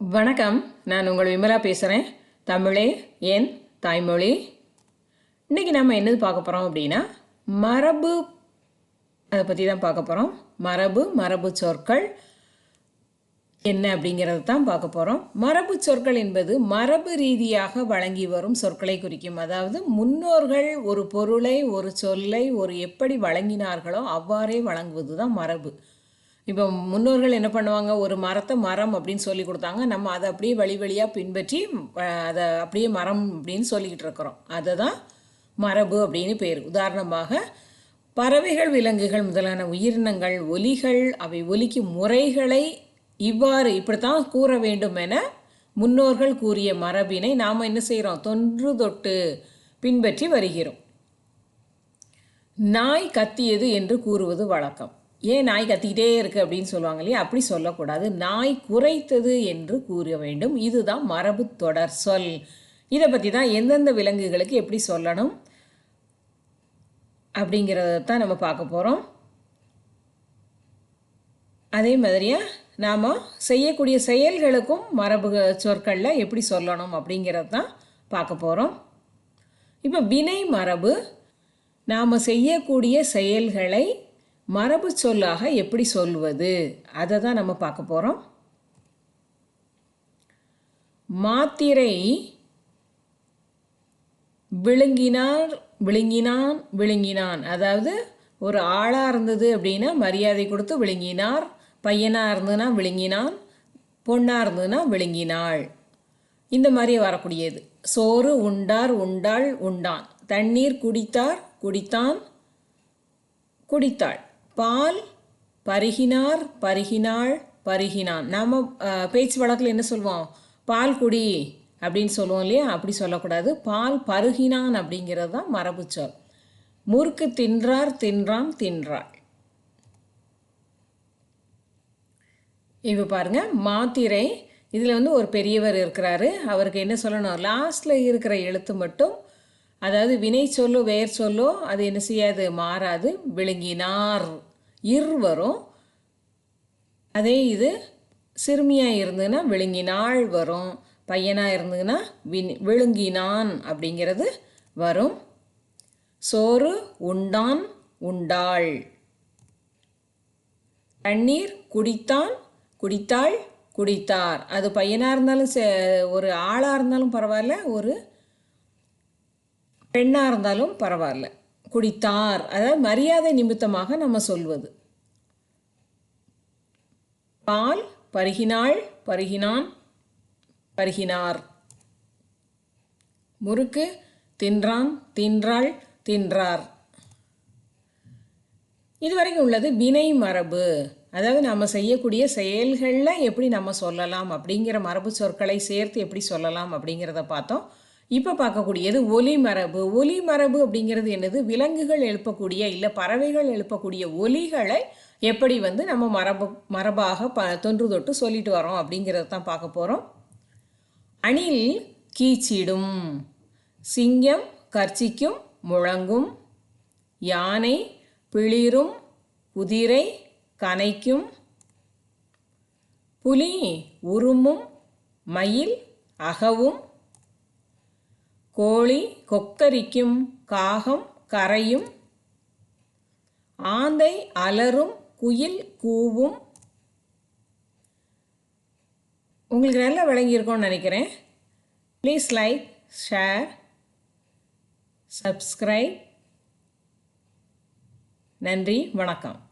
வணக்கம். நான் உங்கள் விமலா பேசுகிறேன் தமிழே என் தாய்மொழி. இன்றைக்கி நம்ம என்னது பார்க்க போகிறோம் அப்படின்னா மரபு அதை பற்றி தான் பார்க்க போகிறோம் மரபு மரபு சொற்கள் என்ன அப்படிங்கிறது தான் பார்க்க போகிறோம் மரபு சொற்கள் என்பது மரபு ரீதியாக வழங்கி வரும் சொற்களை குறிக்கும். அதாவது முன்னோர்கள் ஒரு பொருளை ஒரு சொல்லை ஒரு எப்படி வழங்கினார்களோ அவ்வாறே வழங்குவது தான் மரபு. இப்போ முன்னோர்கள் என்ன பண்ணுவாங்க? ஒரு மரத்தை மரம் அப்படின்னு சொல்லி கொடுத்தாங்க. நம்ம அதை அப்படியே வழி வழியாக பின்பற்றி அதை அப்படியே மரம் அப்படின்னு சொல்லிக்கிட்டு இருக்கிறோம். அதை தான் மரபு அப்படின்னு பேர். உதாரணமாக பறவைகள் விலங்குகள் முதலான உயிரினங்கள் ஒலிகள் அவை ஒலிக்கும் முறைகளை இவ்வாறு இப்படித்தான் கூற வேண்டும் என முன்னோர்கள் கூறிய மரபினை நாம் என்ன செய்கிறோம் தொன்று தொட்டு பின்பற்றி வருகிறோம். நாய் கத்தியது என்று கூறுவது வழக்கம். ஏன் நாய் கத்திக்கிட்டே இருக்குது அப்படின்னு சொல்லுவாங்க இல்லையா? அப்படி சொல்லக்கூடாது. நாய் குறைத்தது என்று கூற வேண்டும். இதுதான் மரபு தொடர் சொல். இதை பற்றி தான் எந்தெந்த விலங்குகளுக்கு எப்படி சொல்லணும் அப்படிங்கிறத தான் நம்ம பார்க்க போகிறோம் அதே மாதிரியா நாம் செய்யக்கூடிய செயல்களுக்கும் மரபு சொற்களில் எப்படி சொல்லணும் அப்படிங்கிறது தான் பார்க்க போகிறோம் இப்போ வினை மரபு நாம் செய்யக்கூடிய செயல்களை மரபு சொல்லாக எப்படி சொல்வது? அதை தான் நம்ம பார்க்க போகிறோம் மாத்திரை விழுங்கினார் விழுங்கினான் விழுங்கினான். அதாவது ஒரு ஆளாக இருந்தது அப்படின்னா மரியாதை கொடுத்து விழுங்கினார் பையனாக இருந்ததுன்னா விழுங்கினான் பொண்ணாக இருந்ததுன்னா விழுங்கினாள். இந்த மாதிரி வரக்கூடியது. சோறு உண்டார் உண்டாள் உண்டான். தண்ணீர் குடித்தார் குடித்தான் குடித்தாள். பால் பருகினார் பருகினாள் பருகினான். நாம் பேச்சு வழக்கில் என்ன சொல்லுவோம் பால் குடி அப்படின்னு சொல்லுவோம் இல்லையா? அப்படி சொல்லக்கூடாது. பால் பருகினான் அப்படிங்கிறது தான் மரபு சொல். முறுக்கு தின்றார் தின்றான் தின்றாள். இப்போ பாருங்க மாத்திரை. இதில் வந்து ஒரு பெரியவர் இருக்கிறாரு. அவருக்கு என்ன சொல்லணும்? லாஸ்ட்டில் இருக்கிற எழுத்து மட்டும் அதாவது வினை சொல்லோ வேர் சொல்லோ அது என்ன செய்யாது? மாறாது. விழுங்கினார். இர் வரும். அதே இது சிறுமியாக இருந்ததுன்னா விழுங்கினாள் வரும். பையனாக இருந்ததுன்னா வின் விழுங்கினான் அப்படிங்கிறது வரும். சோறு உண்டான் உண்டாள். தண்ணீர் குடித்தான் குடித்தாள் குடித்தார். அது பையனாக இருந்தாலும் சே- ஒரு ஆளாக இருந்தாலும் பரவாயில்ல ஒரு பெண்ணாக இருந்தாலும் பரவாயில்ல. குடித்தார். அதாவது மரியாதை நிமித்தமாக நம்ம சொல்வது. பால் பருகினாள் பருகினான் பருகினார். முறுக்கு தின்றான் தின்றாள் தின்றார். இதுவரைக்கும் உள்ளது வினை மரபு. அதாவது நம்ம செய்யக்கூடிய செயல்களில் எப்படி நம்ம சொல்லலாம் அப்படிங்கிற மரபு சொற்களை சேர்த்து எப்படி சொல்லலாம் அப்படிங்கிறத பார்த்தோம். இப்போ பார்க்கக்கூடியது ஒலி மரபு. ஒலி மரபு அப்படிங்கிறது என்னது? விலங்குகள் எழுப்பக்கூடிய இல்லை பறவைகள் எழுப்பக்கூடிய ஒலிகளை எப்படி வந்து நம்ம மரபு மரபாக ப தொன்று தொட்டு சொல்லிட்டு வரோம் அப்படிங்கிறத தான் பார்க்க போகிறோம் அணில் கீச்சிடும் சிங்கம் கர்ச்சிக்கும் முழங்கும் யானை பிளிரும் குதிரை கனைக்கும் புலி உருமும் மயில் அகவும் கோழி கொக்கரிக்கும் காகம் கரையும் ஆந்தை அலறும் குயில் கூவும். உங்களுக்கு நல்லா விளங்கியிருக்கோன்னு நினைக்கிறேன். ப்ளீஸ் லைக் ஷேர் சப்ஸ்கிரைப் நன்றி வணக்கம்.